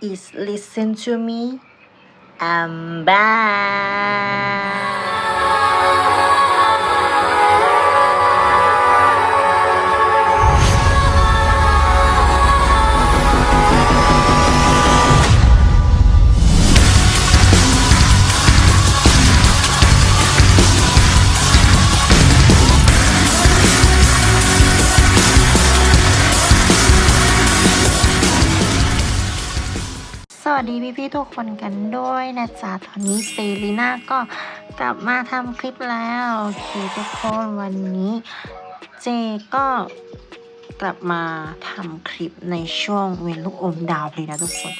is listen to me. I'm back วัสดีพี่ๆทุกคนกันด้วยนะจ๊ะตอนนี้เซรีน่าก็กลับมาทำคลิปแล้วโอเคทุกคนวันนี้เจก็กลับมาทำคลิปในช่วงเวนลูกอมดาวเลยนะทุกคน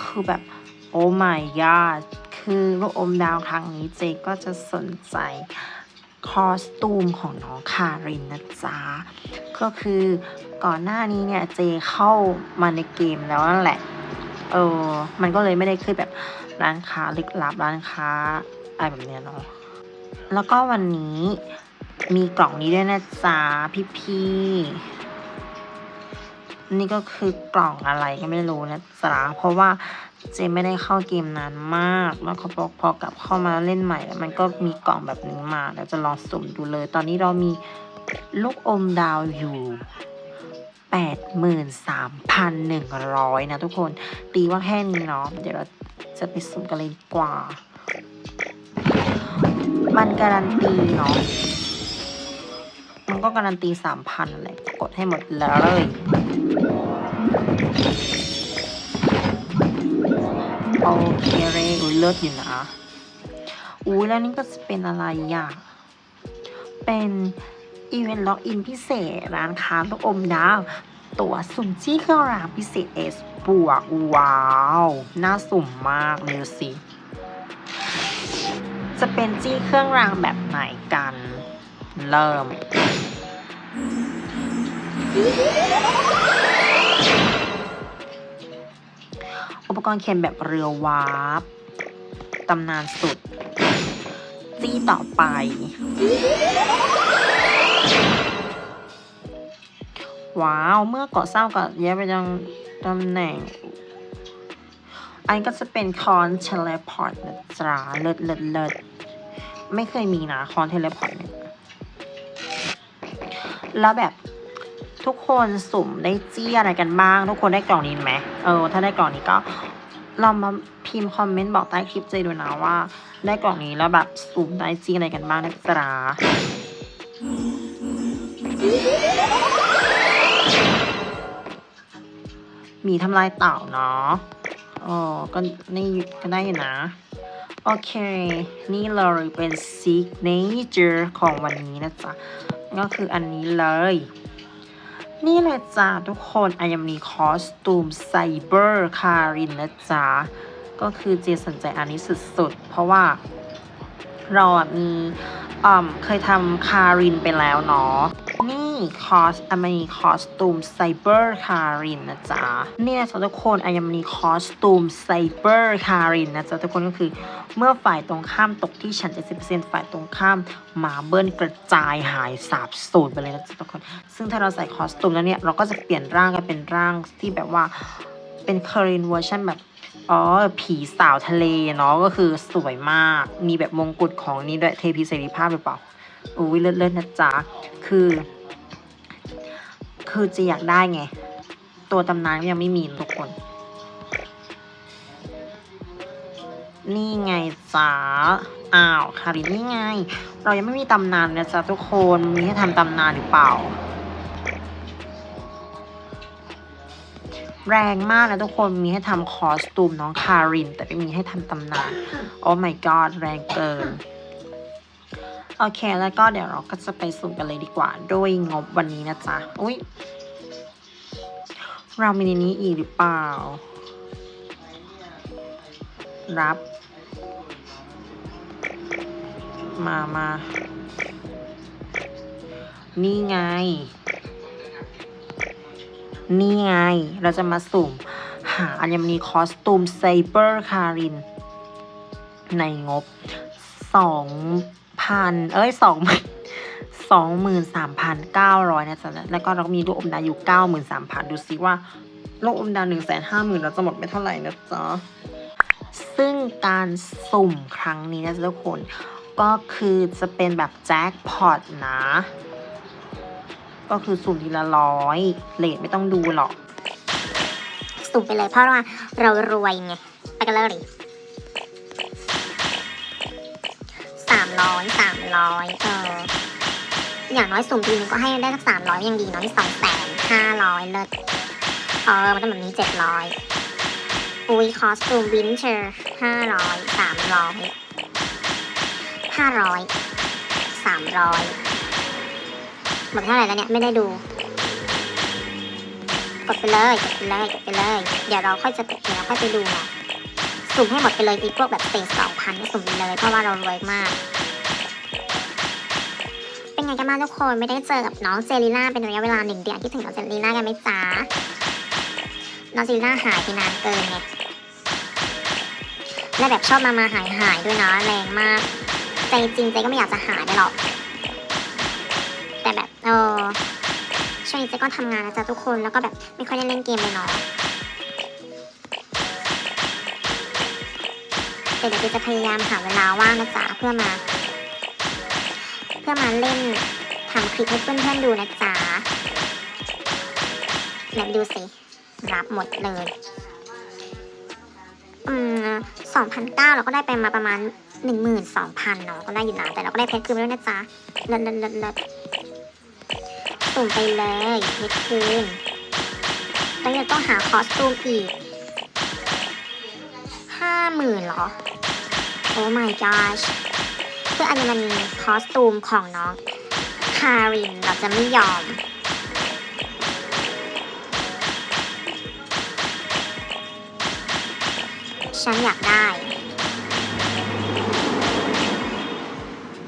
คือแบบโอ้ my god คือลูกอมดาวครั้งนี้เจก็จะสนใจคอสตูมของน้องคารินนะจ๊ะ ก็คือก่อนหน้านี้เนี่ยเจเข้ามาในเกมแล้วนั่นแหละ เออมันก็เลยไม่ได้ขึ้นแบบร้านค้าลึกลับร้านค้าอะไรแบบเนี้ยเนาะแล้วก็วันนี้มีกล่องนี้ด้วยนะจ๊ะพี่พี่ๆนี่ก็คือกล่องอะไรก็ไม่รู้นะจ๊ะเพราะว่าเจไม่ได้เข้าเกมนานมากแล้วก็พอพอกลับเข้ามาเล่นใหม่แล้วมันก็มีกล่องแบบนี้มาเดี๋ยวจะลองสุ่มดูเลย ตอนนี้เรามีลูกอมดาวอยู่ 83,100 นะทุกคน ตีว่าแค่นี้เนาะ เดี๋ยวเราจะไปสุ่มกันเลยดีกว่า มันการันตีเนาะ มันก็การันตี 3,000แหละ กดให้หมดเลยโอเคเลยอุ้ยเลิศอยู่นะ อุ้ยแล้วนี่ก็จะเป็นอะไรอะ เป็น อีเวนต์ล็อกอินพิเศษ ร้านค้าลูกอมดาว ตั๋วสุ่มจี้เครื่องรางพิเศษเอสบวก ว้าว น่าสุ่มมากเลยสิ จะเป็นจี้เครื่องรางแบบไหนกัน เริ่ม อุปกรณ์เขียนแบบเรือวาร์ปตำนานสุด จี้ต่อไป ว้าว เมื่อเกาะเศร้ากับแย้ไปยังตำแหน่ง อันก็จะเป็นคอนเทเลพอร์ตนะจ๊ะเลิศเลิศเลิศไม่เคยมีนะคอนเทเลพอร์ตเนี่ยแล้วแบบทุกคนสุ่มได้จี้อะไรกันบ้าง ทุกคนได้กล่องนี้ไหมเออ ถ้าได้กล่องนี้ก็ลองมาพิมพ์คอมเมนต์บอกใต้คลิปเจดูนะว่า ได้กล่องนี้แล้วแบบสุ่มได้จี้อะไรกันบ้างนะจ๊ะ มีทำลายเต่าเนาะอ๋อก็นี่ก็ได้อยู่นะ โอเค นี่เลยเป็น signature ของวันนี้นะจ๊ะ ก็คืออันนี้เลย นี่เลยจ้าทุกคนอัญมณีคอสตูมไซเบอร์คารินนะจ๊ะ ก็คือเจสนใจอันนี้สุดๆ เพราะว่าเราอะมี อ่าเคยทำคารินไปแล้วเนาะนี่คอสอัญมณีคอสตูมไซเบอร์คารินนะจ๊ะเนี่ยทุกคนอัญมณีคอสตูมไซเบอร์คารินนะจ๊ะทุกคนก็คือเมื่อฝ่ายตรงข้ามตกที่ชั้น70%ฝ่ายตรงข้ามมาเบิ้ลกระจายหายสาบสูญไปเลยนะจ๊ะทุกคน ซึ่งถ้าเราใส่คอสตูมแล้วเนี่ยเราก็จะเปลี่ยนร่างกันเป็นร่างที่แบบว่าเป็นคารินเวอร์ชันแบบ อ๋อ ผีสาวทะเลเนาะก็คือสวยมาก มีแบบมงกุฎของนี่ด้วยเทพีเสรีภาพหรือเปล่าอุ้ยเลิศๆนะจ๊ะ คือ คือจะอยากได้ไง ตัวตำนานยังไม่มีทุกคน นี่ไงจ๊ะอ้าวคารินนี่ไง เรายังไม่มีตำนานนะจ๊ะทุกคน มีให้ทำตำนานหรือเปล่า แรงมากนะทุกคนมีให้ทำคอสตูมน้องคาริน แต่ไม่มีให้ทำตำนาน โอ้ my god แรงเกิน โอเคแล้วก็เดี๋ยวเราก็จะไปสุ่มกันเลยดีกว่า ด้วยงบวันนี้นะจ๊ะ อุ้ยเรามีในนี้อีกหรือเปล่า รับ มามา นี่ไง นี่ไง เราจะมาสุ่ม หาอัญมณีคอสตูมไซเบอร์คาริน ในงบสองพันเอ้ยสองสองหมื่นสามพันเก้าร้อยนะจ๊ะแล้วก็เราก็มีลูกอมดาอยู่เก้าหมื่นสามพันดูซิว่าโลกอมดาวหนึ่งแสนห้าหมื่นเราจะหมดไปเท่าไหร่นะจ๊ะซึ่งการสุ่มครั้งนี้นะทุกคน ก็คือจะเป็นแบบแจ็คพอตนะ ก็คือสุ่มทีละร้อยเลทไม่ต้องดูหรอก สุ่มไปเลยเพราะว่าเรารวยไง ไปกันเลยสามร้อยสามร้อยเออ อย่างน้อยสุ่มทีนึงก็ให้ได้สักสามร้อยยังดีเน้อยสองแสนห้าร้อยเลิศเออมันต้องแบบนี้เจ็ดร้อยอุ้ยคอสตูมวินเทอร์ห้าร้อยสามร้อยห้าร้อยสามร้อย หมดเท่าไหร่แล้วเนี่ย ไม่ได้ดู กดไปเลยกดไปเลยกดไปเลย เดี๋ยวเราค่อยจะเดี๋ยวเราค่อยไปดูเนะสุ่มให้หมดไปเลยอีพวกแบบเศษสองพันสุ่มไปเลยเพราะว่าเรารวยมากเป็นไงกันบ้างทุกคนไม่ได้เจอกับน้องเจลิน่าเป็นระยะเวลาหนึ่งเดือนที่ถึงน้องเจลิน่ากันไหมจ๊ะน้องเจลิน่าหายไปนานเกินไงและแบบชอบมามาหายหายด้วยนะแรงมากใจจริงใจก็ไม่อยากจะหายไปหรอก เออช่วงนี้เจ๊ก็ทำงานนะจ๊ะทุกคนแล้วก็แบบไม่ค่อยได้เล่นเกมเลยเนาะแต่เดี๋ยวเจ๊จะพยายามหาเวลาว่างนะจ๊ะเพื่อมา เพื่อมาเล่นทำคลิปให้เพื่อนๆดูนะจ๊ะไหนดูสิ รับหมดเลยอืมสองพันเก้าเราก็ได้ไปมาประมาณหนึ่งหมื่นสองพันเนาะก็ได้อยู่นะแต่เราก็ได้เพชรคืนไปด้วยนะจ๊ะเลิศเลิศเลิศเลิศ สุ่มไปเลยเพชรคืนแล้วยังต้องหาคอสตูมอีกห้าหมื่นเหรอ โอ้ my gosh เพื่ออัญมณีคอสตูมของน้องคารินเราจะไม่ยอม ฉันอยากได้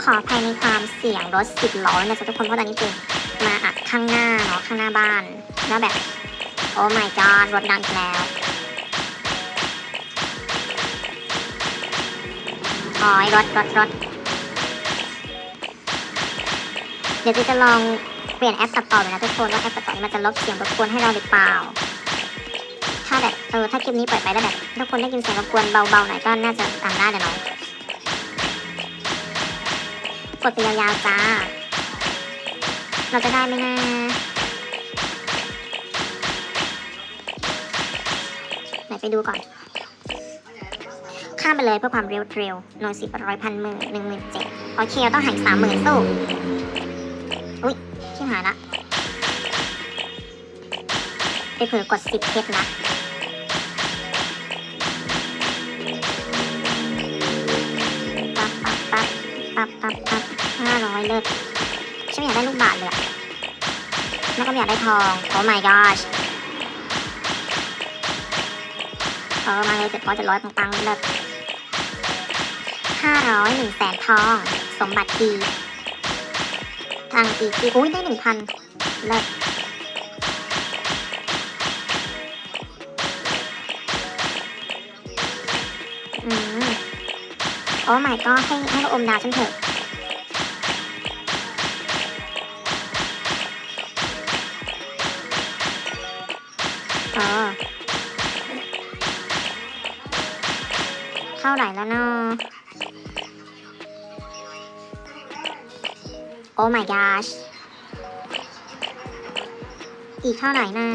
ขอภายในความเสี่ยงรถสิบล้อนะจ๊ะทุกคนเพราะตอนนี้คือมา ข้างหน้าเนาะข้างหน้าบ้านแล้วแบบ โอ้ my god รถดังแล้วอ๋อยรถรถรถเดี๋ยวจะลองเปลี่ยนแอปตัดต่อเลยนะทุกคนว่าแอปตัดต่อนี้มันจะลบเสียงรบกวนให้เราหรือเปล่า ถ้าแบบเออถ้าคลิปนี้เปิดไปแล้วแบบทุกคนได้ยินเสียงรบกวนเบาๆหน่อยก็น่าจะตามได้เลยเนาะกดไปยาวๆจ้า เราจะได้ไหมนะไหนไปดูก่อน ข้ามไปเลยเพื่อความเร็วเร็วหน่วยสิบร้อยพันหมื่นหนึ่งหมื่นเจ็ดโอเคเราต้องหายสามหมื่นสู้อุ้ยชิบหายละไปเผลอกดสิบเพชรนะปั๊บปั๊บปั๊บปั๊บปั๊บปั๊บห้าร้อยเลิศ ฉันไม่อยากได้ลูกบาทเลยแล้วก็ไม่อยากได้ทอง โอ้ my gosh เออมาเลยเจ็ดร้อยเจ็ดร้อยปังๆเลิศห้าร้อยหนึ่งแสนทอง สมบัติดีทางอีกทีอุ้ยได้หนึ่งพันเลิศอืมโอ้ my god ให้ให้ลูกอมดาวฉันเถอะ ท่าไหร่แล้วเนาะโอ้ my gosh อีกเท่าไหร่นะ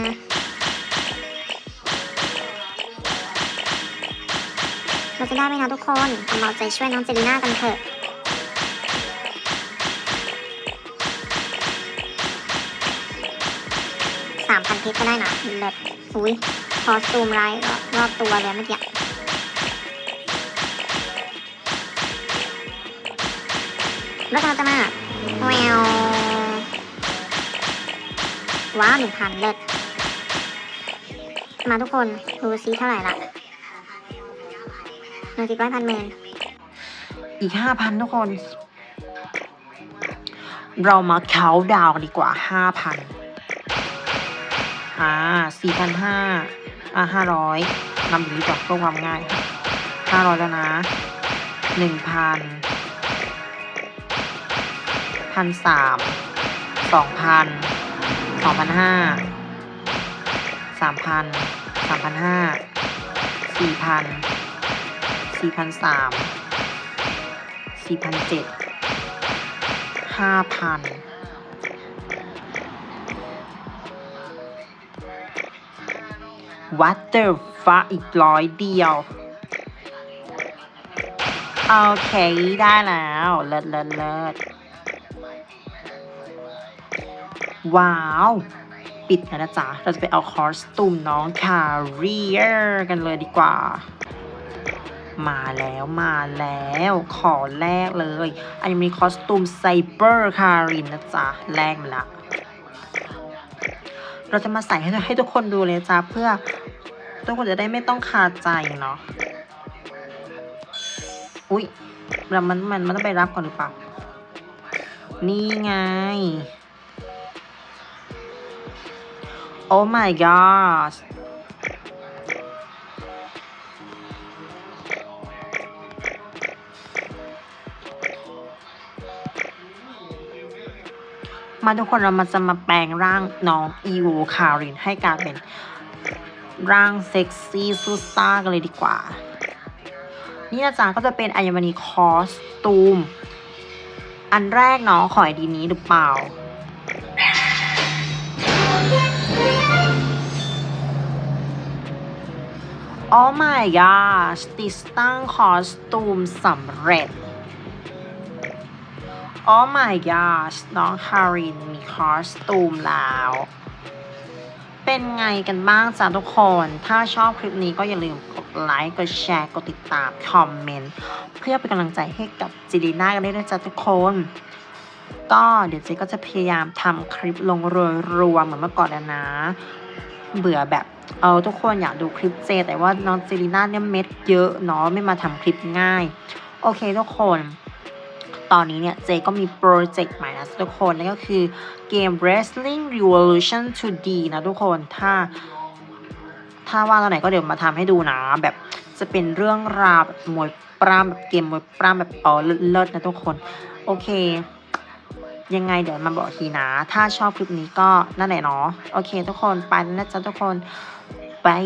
เราจะได้ไหมนะทุกคนเอามาใจช่วยน้องเจลิน่ากันเถอะสามพันเพชรก็ได้นะเลิศอุ้ยคอสตูมลายรอบตัวเลยเมื่อกี้ แล้วเราจะมาแววว้าวหนึ่งพันเลิศมาทุกคนดูซิเท่าไหร่ละหนึ่งสิบร้อยพันหมื่นอีกห้าพันทุกคน เรามาเคาดาวดีกว่าห้าพันอ่าสี่พันห้าอ่าห้าร้อยนำอย่างนี้ก่อนเพื่อความง่ายห้าร้อยแล้วนะหนึ่งพัน พันสามสองพันสองพันห้าสามพันสามพันห้าสี่พันสี่พันสามสี่พันเจ็ดห้าพันวัตเตอร์ฟ้าอีกร้อยเดียว โอเค ได้แล้ว เลิศเลิศเลิศ ว้าว ปิดแล้วนะจ๊ะ เราจะไปเอาคอสตูมน้องคาเรียร์กันเลยดีกว่า มาแล้วมาแล้ว ขอแลกเลย อันนี้มีคอสตูมไซเบอร์คารินนะจ๊ะแลกมาละเราจะมาใส่ให้ให้ทุกคนดูเลยจ้ะเพื่อทุกคนจะได้ไม่ต้องคาใจเนาะ อุ้ยแล้วมันมันมันต้องไปรับก่อนหรือเปล่า นี่ไง โอ้ my god มาทุกคนเรามาจะมาแปลงร่างน้องอีวูคารินให้กลายเป็นร่างเซ็กซี่ซูซ่ากันเลยดีกว่า นี่นะจ๊ะก็จะเป็นอัญมณีคอสตูม อันแรกเนาะขอไอดีนี้หรือเปล่า โอ้ my god ติดตั้งคอสตูมสำเร็จโอ้ my god น้องคารินมีคอสตูมแล้ว เป็นไงกันบ้างจ้าทุกคน ถ้าชอบคลิปนี้ก็อย่าลืมกดไลค์ กดแชร์ กดติดตาม คอมเมนต์ เพื่อเป็นกำลังใจให้กับจิลีน่ากันด้วยนะจ๊ะทุกคน ก็เดี๋ยวเจ๊ก็จะพยายามทำคลิปลงรัวๆเหมือนเมื่อก่อนแล้วนะ เบื่อแบบ เออทุกคนอยากดูคลิปเจ แต่ว่าน้องเจลีน่าเนี่ยเม็ดเยอะเนาะไม่มาทำคลิปง่าย โอเคทุกคน ตอนนี้เนี่ยเจก็มีโปรเจกต์ใหม่นะทุกคน นั่นก็คือเกม Wrestling Revolution 2D นะทุกคนถ้า ถ้าว่างตอนไหนก็เดี๋ยวมาทำให้ดูนะ แบบจะเป็นเรื่องราวแบบมวยปล้ำแบบเกมมวยปล้ำแบบเออเลิศนะทุกคน โอเค ยังไงเดี๋ยวมาบอกทีนะ ถ้าชอบคลิปนี้ก็นั่นแหละเนาะ โอเคทุกคนไปแล้วนะจ๊ะทุกคน บาย